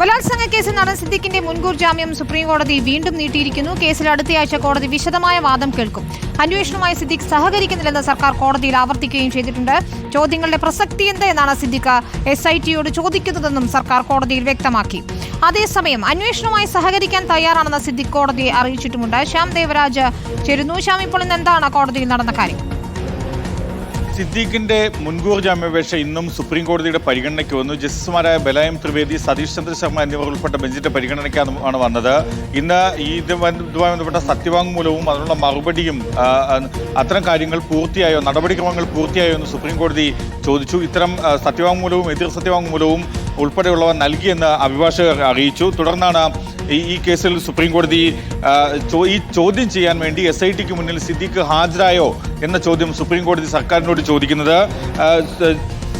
ബലാത്സംഗ കേസിൽ നടൻ സിദ്ദിഖിന്റെ മുൻകൂർ ജാമ്യം സുപ്രീം കോടതി വീണ്ടും നീട്ടിയിരിക്കുന്നു. കേസിൽ അടുത്തയാഴ്ച കോടതി വിശദമായ വാദം കേൾക്കും. അന്വേഷണവുമായി സിദ്ദിഖ് സഹകരിക്കുന്നില്ലെന്ന് സർക്കാർ കോടതിയിൽ ആവർത്തിക്കുകയും ചെയ്തിട്ടുണ്ട്. ചോദ്യങ്ങളുടെ പ്രസക്തി എന്ത് സിദ്ദിഖ് എസ് ഐ ടിയോട് ചോദിക്കുന്നതെന്നും സർക്കാർ കോടതിയിൽ വ്യക്തമാക്കി. അതേസമയം അന്വേഷണവുമായി സഹകരിക്കാൻ തയ്യാറാണെന്ന് സിദ്ദിഖ് കോടതിയെ അറിയിച്ചിട്ടുമുണ്ട്. ശ്യാം ദേവരാജ് ചേരുന്നു. ശ്യാം ഇപ്പോൾ ഇന്ന് എന്താണ് കോടതിയിൽ നടന്ന കാര്യം? സിദ്ദീഖിന്റെ മുൻകൂർ ജാമ്യാപേക്ഷ ഇന്നും സുപ്രീം കോടതിയുടെ പരിഗണനയ്ക്ക് വന്നു. ജസ്റ്റിസുമാരായ ബലായം ത്രിവേദി സതീഷ് ചന്ദ്ര ശർമ്മ എന്നിവർ ഉൾപ്പെട്ട ബെഞ്ചിന്റെ പരിഗണനയ്ക്കാണ് വന്നത്. ഇന്ന് ഈ ഇതുമായി ബന്ധപ്പെട്ട സത്യവാങ്മൂലവും അതിനുള്ള മറുപടിയും അത്തരം കാര്യങ്ങൾ പൂർത്തിയായോ നടപടിക്രമങ്ങൾ പൂർത്തിയായോ എന്ന് സുപ്രീം കോടതി ചോദിച്ചു. ഇത്തരം സത്യവാങ്മൂലവും എതിർ സത്യവാങ്മൂലവും ഉൾപ്പെടെയുള്ളവ നൽകിയെന്ന് അഭിഭാഷകർ അറിയിച്ചു. തുടർന്നാണ് ഈ കേസിൽ സുപ്രീം കോടതി ഈ ചോദ്യം ചെയ്യാൻ വേണ്ടി എസ് ഐ ടിക്ക് മുന്നിൽ സിദ്ദീഖ് ഹാജരായോ എന്ന ചോദ്യം സുപ്രീം കോടതി സർക്കാരിനോട് ചോദിക്കുന്നത്.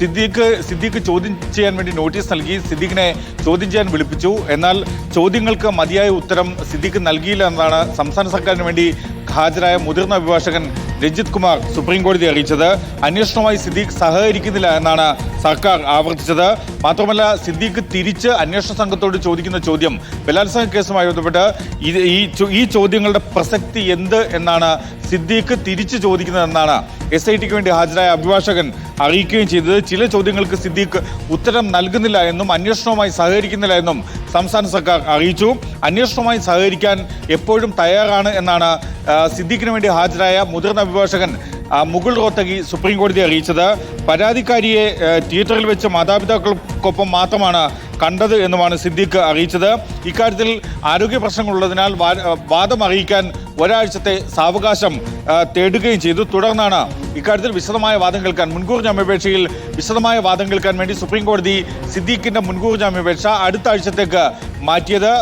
സിദ്ദീഖ് സിദ്ദീഖ് ചോദ്യം ചെയ്യാൻ വേണ്ടി നോട്ടീസ് നൽകി സിദ്ദീഖിനെ ചോദ്യം ചെയ്യാൻ വിളിപ്പിച്ചു. എന്നാൽ ചോദ്യങ്ങൾക്ക് മതിയായ ഉത്തരം സിദ്ദീഖ് നൽകിയില്ല എന്നതാണ് സംസ്ഥാന സർക്കാരിന് വേണ്ടി ഹാജരായ മുതിർന്ന അഭിഭാഷകൻ രഞ്ജിത് കുമാർ സുപ്രീം കോടതി അറിയിച്ചത്. അന്വേഷണവുമായി സിദ്ദീഖ് സഹകരിക്കുന്നില്ല എന്നാണ് സർക്കാർ ആവർത്തിച്ചത്. മാത്രമല്ല സിദ്ദീഖ് തിരിച്ച് അന്വേഷണ സംഘത്തോട് ചോദിക്കുന്ന ചോദ്യം ബലാത്സംഗ കേസുമായി ബന്ധപ്പെട്ട് ഈ ഈ ചോദ്യങ്ങളുടെ പ്രസക്തി എന്ത് എന്നാണ് സിദ്ദീഖ് തിരിച്ചു ചോദിക്കുന്നതെന്നാണ് എസ് ഐ ടിക്ക് വേണ്ടി ഹാജരായ അഭിഭാഷകൻ അറിയിക്കുകയും ചെയ്തത്. ചില ചോദ്യങ്ങൾക്ക് സിദ്ദീഖ് ഉത്തരം നൽകുന്നില്ല എന്നും അന്വേഷണവുമായി സഹകരിക്കുന്നില്ല എന്നും സംസ്ഥാന സർക്കാർ അറിയിച്ചു. അന്വേഷണവുമായി സഹകരിക്കാൻ എപ്പോഴും തയ്യാറാണ് എന്നാണ് സിദ്ദീഖിന് വേണ്ടി ഹാജരായ മുതിർന്ന അഭിഭാഷകൻ മുകുൾ റോത്തഗി സുപ്രീം കോടതിയെ അറിയിച്ചത്. പരാതിക്കാരിയെ തിയേറ്ററിൽ വെച്ച് മാതാപിതാക്കൾക്കൊപ്പം മാത്രമാണ് കണ്ടത് എന്നുമാണ് സിദ്ദീഖ് അറിയിച്ചത്. ഇക്കാര്യത്തിൽ ആരോഗ്യ പ്രശ്നങ്ങളുള്ളതിനാൽ വാദം അറിയിക്കാൻ ഒരാഴ്ചത്തെ സാവകാശം തേടുകയും ചെയ്തു. തുടർന്നാണ് ഇക്കാര്യത്തിൽ വിശദമായ വാദം കേൾക്കാൻ മുൻകൂർ ജാമ്യാപേക്ഷയിൽ വിശദമായ വാദം കേൾക്കാൻ വേണ്ടി സുപ്രീം കോടതി സിദ്ദീഖിന്റെ മുൻകൂർ ജാമ്യാപേക്ഷ അടുത്ത ആഴ്ചത്തേക്ക് മാറ്റിയത്.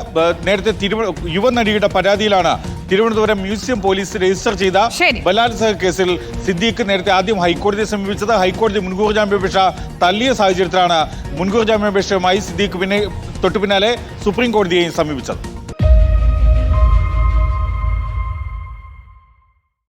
നേരത്തെ തിരുവ യുവനടിയുടെ പരാതിയിലാണ് തിരുവനന്തപുരം മ്യൂസിയം പോലീസ് രജിസ്റ്റർ ചെയ്ത. ബലാത്സംഗ കേസിൽ സിദ്ദീഖ് നേരത്തെ ആദ്യം ഹൈക്കോടതിയെ സമീപിച്ചത്. ഹൈക്കോടതി മുൻകൂർ ജാമ്യാപേക്ഷ തള്ളിയ സാഹചര്യത്തിലാണ് മുൻകൂർ ജാമ്യാപേക്ഷയുമായി സിദ്ദീഖ് പിന്നെ തൊട്ടു പിന്നാലെ സുപ്രീം കോടതിയെയും സമീപിച്ചത്.